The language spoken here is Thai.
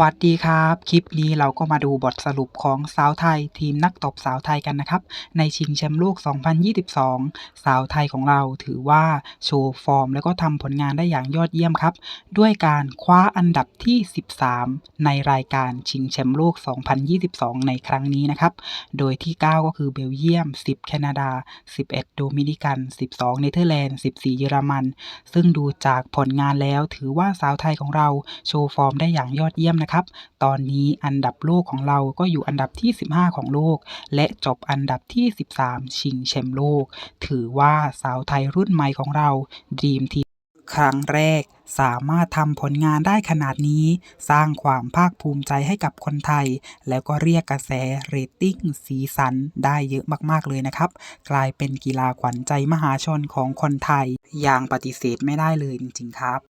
วัสดีครับ คลิปนี้เราก็มาดูบทสรุปของสาวไทย ทีมนักตบสาวไทยกันนะครับ ในชิงแชมป์โลก 2022 สาวไทยของเราถือว่าโชว์ฟอร์ม แล้วก็ทำผลงานได้อย่างยอดเยี่ยมครับ ด้วยการคว้าอันดับที่ 13 ในรายการชิงแชมป์โลก 2022 ในครั้งนี้นะครับ โดยที่ 9 ก็คือเบลเยียม 10 แคนาดา 11 โดมินิกัน 12 เนเธอร์แลนด์ 14 เยอรมัน ซึ่งดูจากผลงานแล้วถือว่าสาวไทยของเราโชว์ฟอร์มได้อย่างยอดเยี่ยมนะครับ ตอนนี้อันดับโลกของเราก็อยู่อันดับที่ 15 ของโลก และจบอันดับที่ 13 ชิงแชมป์โลก ถือว่าสาวไทยรุ่นใหม่ของเราดีมทีมครั้งแรกสามารถทำผลงานได้ขนาดนี้ สร้างความภาคภูมิใจให้กับคนไทย แล้วก็เรียกกระแสเรตติ้งสีสันได้เยอะมากๆเลยนะครับ กลายเป็นกีฬาขวัญใจมหาชนของคนไทย อย่างปฏิเสธไม่ได้เลยจริงๆครับ